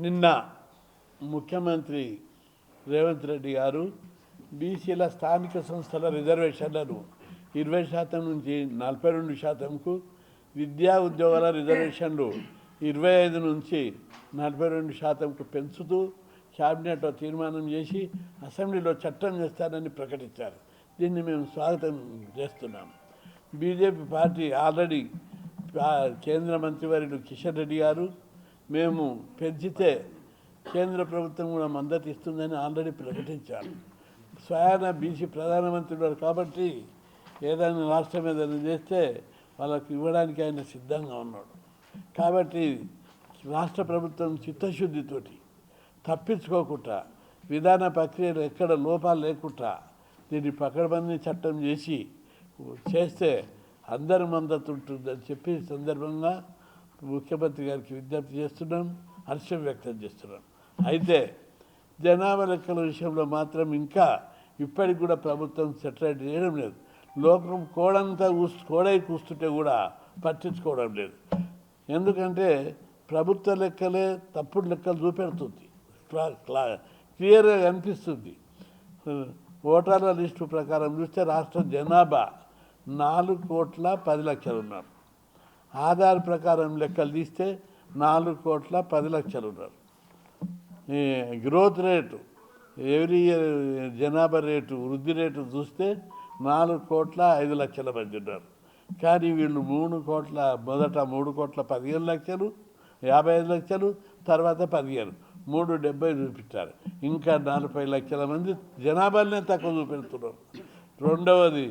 నిన్న ముఖ్యమంత్రి రేవంత్ రెడ్డి గారు బీసీల స్థానిక సంస్థల రిజర్వేషన్లను ఇరవై శాతం నుంచి నలభై రెండు శాతంకు విద్యా ఉద్యోగాల రిజర్వేషన్లు ఇరవై ఐదు నుంచి నలభై రెండు శాతంకు పెంచుతూ క్యాబినెట్లో తీర్మానం చేసి అసెంబ్లీలో చట్టం చేస్తారని ప్రకటించారు. దీన్ని మేము స్వాగతం చేస్తున్నాం. బీజేపీ పార్టీ ఆల్రెడీ కేంద్ర మంత్రివర్యులు కిషన్ రెడ్డి గారు మేము పెంచితే కేంద్ర ప్రభుత్వం కూడా మద్దతు ఇస్తుందని ఆల్రెడీ ప్రకటించారు. స్వయాన బీసీ ప్రధానమంత్రి ఉన్నారు కాబట్టి ఏదైనా రాష్ట్రం ఏదైనా చేస్తే వాళ్ళకి ఇవ్వడానికి ఆయన సిద్ధంగా ఉన్నాడు. కాబట్టి రాష్ట్ర ప్రభుత్వం చిత్తశుద్ధితోటి తప్పించుకోకుండా విధాన ప్రక్రియలు ఎక్కడ లోపాలు లేకుండా దీన్ని పకడ్బందీ చట్టం చేసి చేస్తే అందరి మద్దతు ఉంటుందని చెప్పి సందర్భంగా ముఖ్యమంత్రి గారికి విజ్ఞప్తి చేస్తున్నాం హర్షం వ్యక్తం చేస్తున్నాం. అయితే జనాభా లెక్కల విషయంలో మాత్రం ఇంకా ఇప్పటికి కూడా ప్రభుత్వం సెటిలైట్ చేయడం లేదు. లోకం కోడంతా కూస్ కోడై కూస్తుంటే కూడా పట్టించుకోవడం లేదు. ఎందుకంటే ప్రభుత్వ లెక్కలే తప్పుడు లెక్కలు చూపెడుతుంది. క్లా క్లా క్లియర్గా కనిపిస్తుంది. ఓటర్ల లిస్టు ప్రకారం చూస్తే రాష్ట్ర జనాభా నాలుగు కోట్ల పది లక్షలు ఉన్నారు. ఆధార్ ప్రకారం లెక్కలు తీస్తే నాలుగు కోట్ల పది లక్షలు ఉన్నారు. ఈ గ్రోత్ రేటు ఎవ్రీ ఇయర్ జనాభా రేటు వృద్ధి రేటు చూస్తే నాలుగు కోట్ల ఐదు లక్షల మంది ఉన్నారు. కానీ వీళ్ళు మూడు కోట్ల మొదట మూడు కోట్ల పదిహేను లక్షలు యాభై ఐదు లక్షలు తర్వాత పదిహేను మూడు డెబ్బై చూపించారు. ఇంకా నలభై లక్షల మంది జనాభానే తక్కువ చూపెడుతున్నారు రెండవది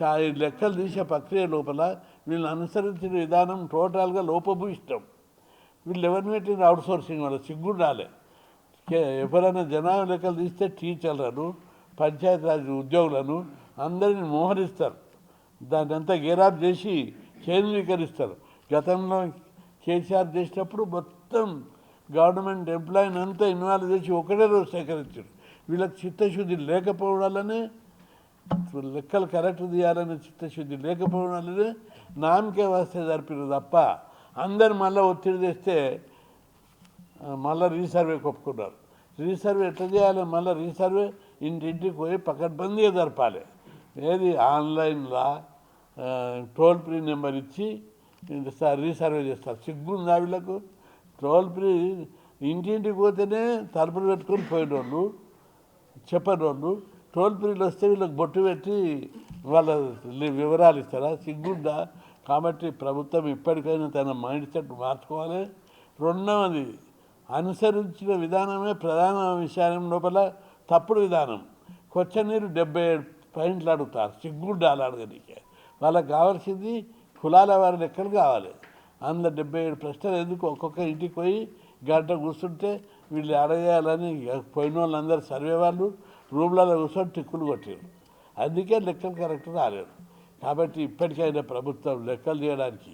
చా లెక్కలు తీసే ప్రక్రియ లోపల వీళ్ళు అనుసరించిన విధానం టోటల్గా లోపభూయిష్టం వీళ్ళు ఎవరిని పెట్టిన అవుట్ సోర్సింగ్ వాళ్ళు. సిగ్గు రాలే. ఎవరైనా జనాభా లెక్కలు తీస్తే టీచర్లను పంచాయతీరాజ్ ఉద్యోగులను అందరిని మోహరిస్తారు. దాన్ని అంతా గేరాప్ చేసి కేంద్రీకరిస్తారు గతంలో కేసీఆర్ చేసినప్పుడు మొత్తం గవర్నమెంట్ ఎంప్లాయీని అంతా ఇన్వాల్వ్ చేసి ఒకటే రోజు సేకరించారు. వీళ్ళకి చిత్తశుద్ధి లేకపోవడాలనే లెక్కలు కరెక్ట్ తీయాలనే చిత్తశుద్ధి లేకపోవడం వల్లనే నామకే వస్తే జరిపిన తప్ప అందరు మళ్ళీ ఒత్తిడి తెస్తే మళ్ళీ రీసర్వే ఒప్పుకున్నారు రీసర్వే ఎట్లా చేయాలి? మళ్ళీ రీసర్వే ఇంటింటికి పోయి పకడ్బందీగా జరపాలి. ఏది ఆన్లైన్లో టోల్ ఫ్రీ నెంబర్ ఇచ్చి రీసర్వే చేస్తారు. సిగ్గుందా వీళ్ళకు? టోల్ ఫ్రీ ఇంటింటికి పోతేనే తలుపులు పెట్టుకొని పోయినోళ్ళు చెప్పని టోల్ ఫ్రీలు వస్తే వీళ్ళకి బొట్టు పెట్టి వాళ్ళ వివరాలు ఇస్తారా? సిగ్గుందా? కాబట్టి ప్రభుత్వం ఇప్పటికైనా తన మైండ్ సెట్ మార్చుకోవాలి. రెండవది అనుసరించిన విధానమే ప్రధాన విషయం లోపల తప్పుడు విధానం. కొచ్చనీరు డెబ్బై ఏడు పాయింట్లు అడుగుతారు. సిగ్గుండాలి అడగడానికి వాళ్ళకి కావాల్సింది కులాల వారి లెక్కలు కావాలి. అందులో డెబ్బై ఏడు ప్రశ్నలు ఎందుకు ఒక్కొక్క ఇంటికి పోయి గంట కూర్చుంటే వీళ్ళు అడగేయాలని పోయిన వాళ్ళందరూ సర్వే వాళ్ళు రూమ్లలో కూర్చొని టిక్కులు కొట్టారు అందుకే లెక్కలు కరెక్ట్ రాలేదు. కాబట్టి ఇప్పటికైనా ప్రభుత్వం లెక్కలు చేయడానికి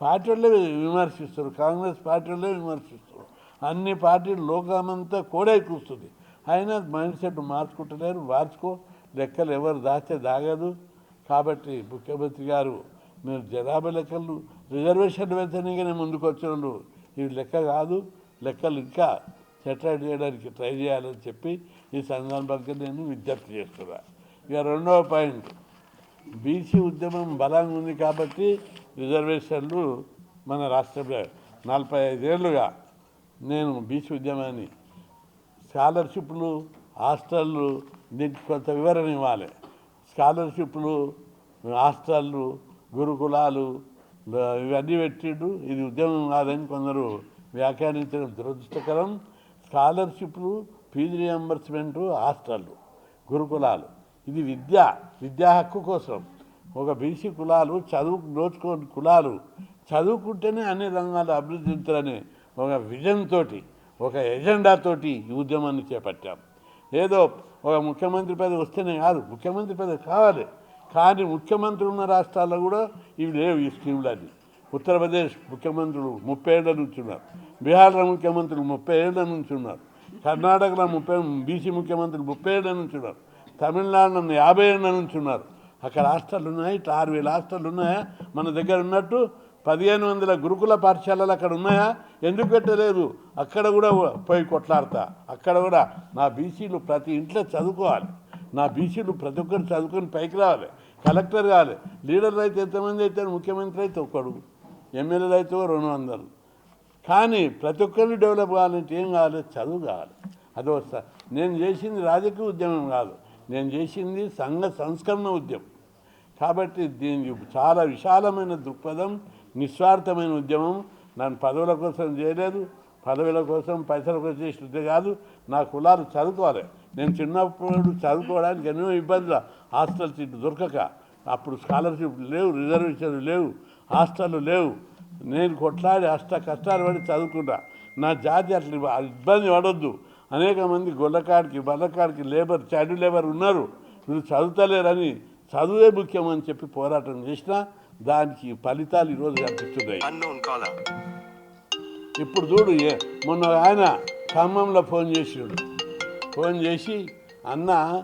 పార్టీ వాళ్ళే విమర్శిస్తారు కాంగ్రెస్ పార్టీ వాళ్ళే విమర్శిస్తారు అన్ని పార్టీలు లోకమంతా కూడా కూస్తుంది. అయినా మైండ్ సెట్ మార్చుకుంటలేరు మార్చుకో. లెక్కలు ఎవరు దాస్తే దాగదు. కాబట్టి ముఖ్యమంత్రి గారు మీరు జనాభా లెక్కలు రిజర్వేషన్ వెళ్తేనే ముందుకు వచ్చిన వాళ్ళు ఇవి లెక్క కాదు. లెక్కలు ఇంకా సెటిల్ చేయడానికి ట్రై చేయాలని చెప్పి ఈ సందర్భంగా నేను విజ్ఞప్తి చేస్తున్నా. ఇక రెండవ పాయింట్. బీసీ ఉద్యమం బలంగా ఉంది కాబట్టి రిజర్వేషన్లు మన రాష్ట్రంలో నలభై ఐదేళ్ళుగా నేను బీసీ ఉద్యమాన్ని స్కాలర్షిప్లు హాస్టళ్ళు దీనికి కొంత వివరణ ఇవ్వాలి. స్కాలర్షిప్లు హాస్టళ్ళు గురుకులాలు ఇవన్నీ పెట్టిండు. ఇది ఉద్యమం కాదని కొందరు వ్యాఖ్యానించడం దురదృష్టకరం. స్కాలర్షిప్లు ఫీజు రియంబర్స్మెంటు హాస్టళ్ళు గురుకులాలు. ఇది విద్య విద్యా హక్కు కోసం. ఒక బీసీ కులాలు చదువు నోచుకోని కులాలు చదువుకుంటేనే అన్ని రంగాలు అభివృద్ధి చెందుతారనే ఒక విజన్తో ఒక ఎజెండాతోటి ఈ ఉద్యమాన్ని చేపట్టాం. ఏదో ఒక ముఖ్యమంత్రి పదవి వస్తేనే కాదు ముఖ్యమంత్రి పదవి కావాలి. కానీ ముఖ్యమంత్రి ఉన్న రాష్ట్రాల్లో కూడా ఇవి లేవు ఈ స్కీములన్నీ ఉత్తరప్రదేశ్ ముఖ్యమంత్రులు ముప్పై ఏళ్ళ నుంచి ఉన్నారు. బీహార్లో ముఖ్యమంత్రులు ముప్పై ఏళ్ళ నుంచి ఉన్నారు. కర్ణాటకలో ముప్పై బీసీ ముఖ్యమంత్రులు ముప్పై ఏళ్ళ నుంచి ఉన్నారు. తమిళనాడులో యాభై ఏళ్ళ నుంచి ఉన్నారు. అక్కడ హాస్టల్ ఉన్నాయి ఇట్లా ఆరు వేల హాస్టల్ ఉన్నాయా? మన దగ్గర ఉన్నట్టు పదిహేను వందల గురుకుల పాఠశాలలు అక్కడ ఉన్నాయా? ఎందుకు పెట్టలేదు? అక్కడ కూడా పోయి కొట్లాడతా. అక్కడ కూడా నా బీసీలు ప్రతి ఇంట్లో చదువుకోవాలి. నా బీసీలు ప్రతి ఒక్కరు చదువుకొని పైకి రావాలి. కలెక్టర్ కావాలి. లీడర్లు అయితే ఎంతమంది అయితే ముఖ్యమంత్రి అయితే ఒకడు ఎమ్మెల్యేలు అయితే రెండు వందలు. కానీ ప్రతి ఒక్కరిని డెవలప్ కావాలంటే ఏం కావాలి? చదువు కావాలి. అది వస్తా నేను చేసింది రాజకీయ ఉద్యమం కాదు. నేను చేసింది సంఘ సంస్కరణ ఉద్యమం. కాబట్టి దీనికి చాలా విశాలమైన దృక్పథం నిస్వార్థమైన ఉద్యమం. నన్ను పదవుల కోసం చేయలేదు పదవుల కోసం పైసల కోసం చేసినట్టే కాదు. నా కులాలు చదువుకోవాలి. నేను చిన్నప్పుడు చదువుకోవడానికి ఎన్నో ఇబ్బందులు హాస్టల్ సీట్లు దొరకక. అప్పుడు స్కాలర్షిప్ లేవు రిజర్వేషన్లు లేవు హాస్టళ్ళు లేవు. నేను కొట్లాడి అష్ట కష్టాలు పడి చదువుకున్నా. నా జాతి అట్లా ఇబ్బంది పడొద్దు. అనేక మంది గొల్లకాడికి బల్లకాడికి లేబర్ చైల్డ్ లేబర్ ఉన్నారు. మీరు చదువుతలేరని చదువే ముఖ్యం అని చెప్పి పోరాటం చేసినా దానికి ఫలితాలు ఈరోజు కనిపిస్తున్నాయి. ఇప్పుడు చూడు ఏ- మొన్న ఆయన ఖమ్మంలో ఫోన్ చేసిండు. ఫోన్ చేసి అన్న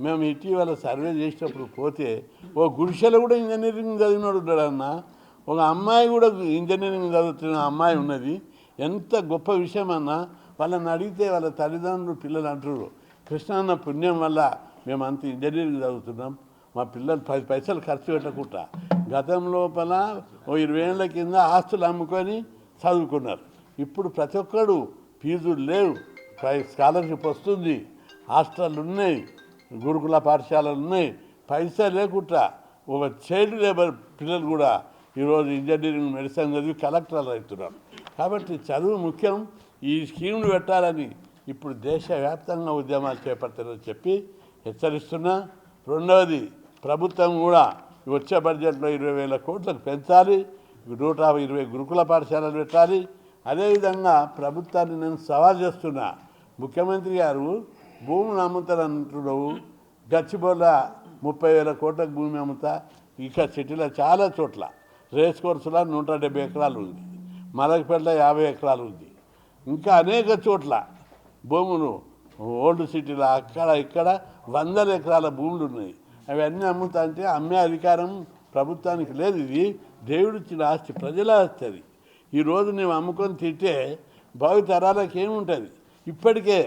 మేము ఇటీవల సర్వే చేసినప్పుడు పోతే ఓ గుడిసెలో కూడా ఇంజనీరింగ్ చదివినాడు ఉన్నాడు అన్న. ఒక అమ్మాయి కూడా ఇంజనీరింగ్ చదువుతున్న అమ్మాయి ఉన్నది. ఎంత గొప్ప విషయం అన్న. వాళ్ళని అడిగితే వాళ్ళ తల్లిదండ్రులు పిల్లలు అంటారు కృష్ణాన్న పుణ్యం వల్ల మేము అంత ఇంజనీరింగ్ చదువుతున్నాం మా పిల్లలు పది పైసలు ఖర్చు పెట్టకుండా గతం లోపల ఓ ఇరవై ఏళ్ళ కింద ఆస్తులు అమ్ముకొని చదువుకున్నారు. ఇప్పుడు ప్రతి ఒక్కడు ఫీజులు లేవు ప్రై- స్కాలర్షిప్ వస్తుంది హాస్టళ్ళు ఉన్నాయి గురుకుల పాఠశాలలు ఉన్నాయి పైసా లేకుండా ఒక చైల్డ్ లేబర్ పిల్లలు కూడా ఈరోజు ఇంజనీరింగ్ మెడిసిన్ చదివి కలెక్టర్లు అవుతున్నారు. కాబట్టి చదువు ముఖ్యం ఈ స్కీములు పెట్టాలని ఇప్పుడు దేశవ్యాప్తంగా ఉద్యమాలు చేపడతారని చెప్పి హెచ్చరిస్తున్నా. రెండవది ప్రభుత్వం కూడా వచ్చే బడ్జెట్లో ఇరవై వేల కోట్లకు పెంచాలి. నూట ఇరవై గురుకుల పాఠశాలలు పెట్టాలి. అదేవిధంగా ప్రభుత్వాన్ని నేను సవాల్ చేస్తున్నా. ముఖ్యమంత్రి గారు భూములు అమ్ముతారంటున్నావు గచ్చిబోల ముప్పై వేల కోట్లకు భూమి అమ్ముతా. ఇక సిటీలో చాలా చోట్ల. రేస్ కోర్సులో నూట డెబ్బై ఎకరాలు ఉంది. మలకపేటలో యాభై ఎకరాలు ఉంది. ఇంకా అనేక చోట్ల భూములు ఓల్డ్ సిటీలో అక్కడ ఇక్కడ వందల ఎకరాల భూములు ఉన్నాయి. అవన్నీ అమ్ముతా అంటే అమ్మే అధికారం ప్రభుత్వానికి లేదు. ఇది దేవుడిచ్చిన ఆస్తి ప్రజల ఆస్తి అది. ఈరోజు నువ్వు అమ్ముకొని తింటే భావితరాలకు ఏముంటుంది? ఇప్పటికే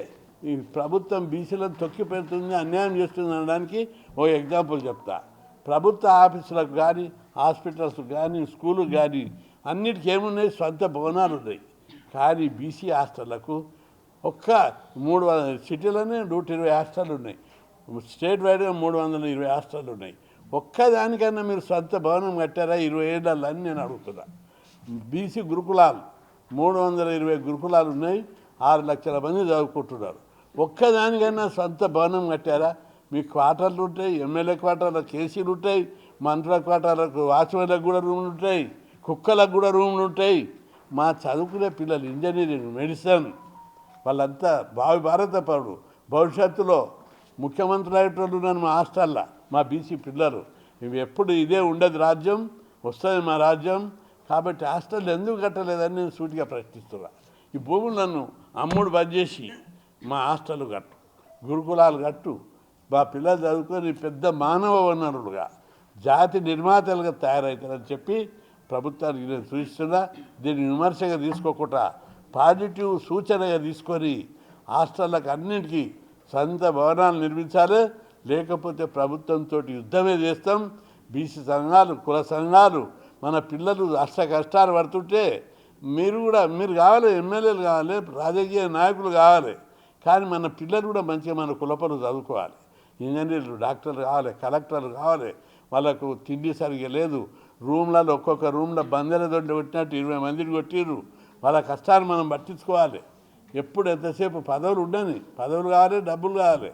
ఈ ప్రభుత్వం బీసీలను తొక్కి పెడుతుంది అన్యాయం చేస్తుంది అనడానికి ఓ ఎగ్జాంపుల్ చెప్తా. ప్రభుత్వ ఆఫీసులకు కానీ హాస్పిటల్స్ కానీ స్కూలు కానీ అన్నిటికీ ఏమున్నాయి? సొంత భవనాలు ఉన్నాయి కానీ బీసీ హాస్టళ్ళకు ఒక్క మూడు వందల సిటీలోనే నూట ఇరవై హాస్టళ్ళు ఉన్నాయి. స్టేట్ వైడ్గా మూడు వందల ఇరవై హాస్టళ్ళు ఉన్నాయి. ఒక్కదానికన్నా మీరు సొంత భవనం కట్టారా? ఇరవై ఏళ్ళల్లో అని నేను అడుగుతున్నా. బీసీ గురుకులాలు మూడు వందల ఇరవై గురుకులాలు ఉన్నాయి. ఆరు లక్షల మంది చదువుకుంటున్నారు. ఒక్కదానికైనా సొంత భవనం కట్టారా? మీ క్వార్టర్లు ఉంటాయి ఎమ్మెల్యే క్వార్టర్లకు కేసీలు ఉంటాయి మంత్రుల క్వార్టర్లకు వాచ్మెన్లకు కూడా రూమ్లు ఉంటాయి కుక్కలకు కూడా రూమ్లు ఉంటాయి. మా చదువుకునే పిల్లలు ఇంజనీరింగ్ మెడిసిన్ వాళ్ళంతా భావి భారత పౌరుడు. భవిష్యత్తులో ముఖ్యమంత్రి అయ్యేటోళ్ళు నన్ను మా హాస్టల్లో మా బీసీ పిల్లలు. ఇవి ఎప్పుడు ఇదే ఉండదు రాజ్యం వస్తుంది మా రాజ్యం. కాబట్టి హాస్టల్ ఎందుకు కట్టలేదని నేను సూటిగా ప్రశ్నిస్తున్నా. ఈ భూములు నన్ను అమ్ముడు బంద్ చేసి మా హాస్టల్ కట్టు గురుకులాలు కట్టు. మా పిల్లలు చదువుకొని పెద్ద మానవ వనరులుగా జాతి నిర్మాతలుగా తయారవుతారని చెప్పి ప్రభుత్వానికి నేను సూచిస్తున్నా దీన్ని విమర్శగా తీసుకోకుండా పాజిటివ్ సూచనగా తీసుకొని హాస్టళ్ళకు అన్నింటికీ సొంత భవనాలు నిర్మించాలి. లేకపోతే ప్రభుత్వంతో యుద్ధమే చేస్తాం. బీసీ సంఘాలు కుల సంఘాలు మన పిల్లలు అష్ట కష్టాలు పడుతుంటే మీరు కూడా మీరు కావాలి ఎమ్మెల్యేలు కావాలి రాజకీయ నాయకులు కావాలి. కానీ మన పిల్లలు కూడా మంచిగా మన కులపలు చదువుకోవాలి. ఇంజనీర్లు డాక్టర్లు కావాలి కలెక్టర్లు కావాలి. వాళ్ళకు తిండి సరిగా లేదు. రూమ్లలో ఒక్కొక్క రూమ్లో బందెల దొడ్డి కొట్టినట్టు ఇరవై మందిని కొట్టిర్రు. వాళ్ళ కష్టాలు మనం పట్టించుకోవాలి. ఎప్పుడు ఎంతసేపు పదవులు ఉండని పదవులు కావాలి డబ్బులు కావాలి.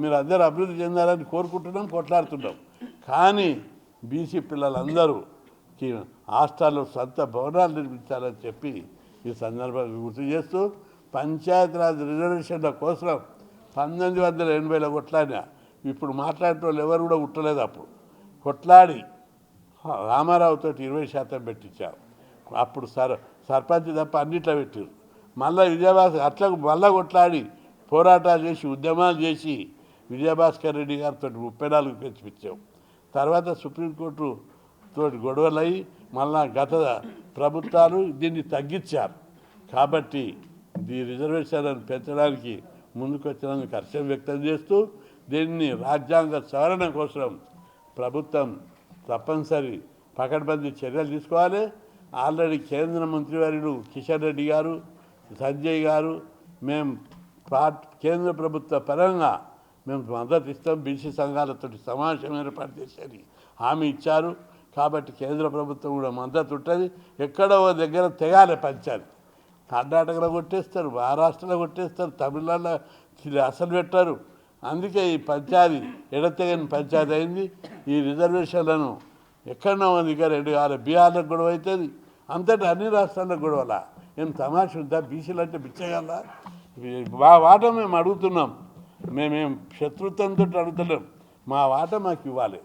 మీరు అందరూ అభివృద్ధి చెందాలని కోరుకుంటున్నాం కొట్లాడుతున్నాం. కానీ బీసీ పిల్లలందరూ హాస్టల్లో సొంత భవనాలు నిర్మించాలని చెప్పి ఈ సందర్భంగా గుర్తు చేస్తూ పంచాయతీరాజ్ రిజర్వేషన్ల కోసం పంతొమ్మిది వందల ఎనభైలో కొట్లాడిన. ఇప్పుడు మాట్లాడే వాళ్ళు ఎవరు కూడా ఉట్టలేదు అప్పుడు. కొట్లాడి రామారావుతో ఇరవై శాతం పెట్టించారు. అప్పుడు సర్ సర్పంచ్ తప్ప అన్నిట్లో పెట్టారు. మళ్ళీ విజయభాస్కర్ అట్లా మళ్ళా కొట్లాడి పోరాటాలు చేసి ఉద్యమాలు చేసి విజయభాస్కర్ రెడ్డి గారితో ముప్పై నాలుగు పెంచిపించాం తర్వాత సుప్రీంకోర్టు తోటి గొడవలు అయ్యి మళ్ళా గత ప్రభుత్వాలు దీన్ని తగ్గించారు. కాబట్టి ఈ రిజర్వేషన్లను పెంచడానికి ముందుకొచ్చినందుకు హర్షం వ్యక్తం చేస్తూ దీన్ని రాజ్యాంగ సవరణ కోసం ప్రభుత్వం తప్పనిసరి. పకడ్బందీ చర్యలు తీసుకోవాలి. ఆల్రెడీ కేంద్ర మంత్రివర్యులు కిషన్ రెడ్డి గారు సంజయ్ గారు మేము కేంద్ర ప్రభుత్వ పరంగా మేము మద్దతు ఇస్తాం. బీసీ సంఘాలతో సమావేశం ఏర్పాటు చేసేది హామీ ఇచ్చారు. కాబట్టి కేంద్ర ప్రభుత్వం కూడా మద్దతు ఉంటుంది. ఎక్కడో దగ్గర తెగాలి పంచాలి. కర్ణాటకలో కొట్టేస్తారు మహారాష్ట్రలో కొట్టేస్తారు తమిళనాడులో అసలు పెట్టారు. అందుకే ఈ పంచాది ఎడతెగని పంచాయతీ అయింది. ఈ రిజర్వేషన్లను ఎక్కడన్నా ఉంది దగ్గర రెండు కావాలి బీహార్లకు గొడవ అవుతుంది. అంతటా అన్ని రాష్ట్రాలకు గొడవల? ఏం తమాష ఉందా? బీసీలు అంటే బిచ్చగల మా వాట మేము అడుగుతున్నాం. మేమేం శత్రుత్వంతో అడుగుతలేం. మా వాట మాకు ఇవ్వాలి.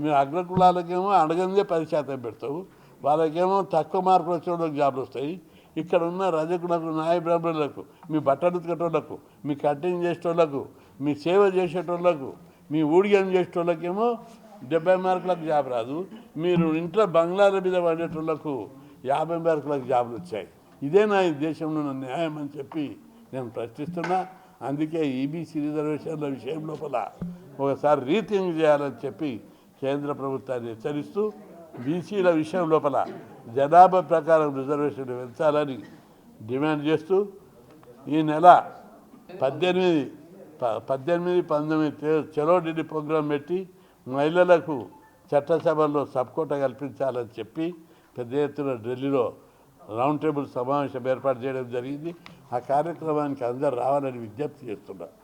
మీరు అగ్రకులాలకేమో అడగందే పది శాతం పెడతావు. వాళ్ళకేమో తక్కువ మార్కులు వచ్చే వాళ్ళకి జాబ్లు వస్తాయి. ఇక్కడ ఉన్న రజకులకు న్యాయ బ్రాహ్మణులకు మీ బట్టలు ఉతికేటోళ్ళకు మీ కటింగ్ చేసేటోళ్ళకు మీ సేవ చేసేటోళ్ళకు మీ ఊడిగం చేసేటోళ్ళకేమో డెబ్బై మార్కులకు జాబ్ రాదు. మీరు ఇంట్లో బంగ్లాల మీద పడేటోళ్ళకు యాభై మార్కులకు జాబులు వచ్చాయి. ఇదే నా ఈ దేశంలో ఉన్న న్యాయం అని చెప్పి నేను ప్రశ్నిస్తున్నా. అందుకే ఈబీసీ రిజర్వేషన్ల విషయం లోపల ఒకసారి రీథింక్ చేయాలని చెప్పి కేంద్ర ప్రభుత్వాన్ని హెచ్చరిస్తూ బీసీల విషయం లోపల జనాభా ప్రకారం రిజర్వేషన్ పెంచాలని డిమాండ్ చేస్తూ ఈ నెల పద్దెనిమిది పద్దెనిమిది పంతొమ్మిది తే- చలో ప్రోగ్రాం పెట్టి మహిళలకు చట్టసభల్లో సపోర్ట కల్పించాలని చెప్పి పెద్ద ఎత్తున ఢిల్లీలో రౌండ్ టేబుల్ సమావేశం ఏర్పాటు చేయడం జరిగింది. ఆ కార్యక్రమానికి అందరు రావాలని విజ్ఞప్తి చేస్తున్నారు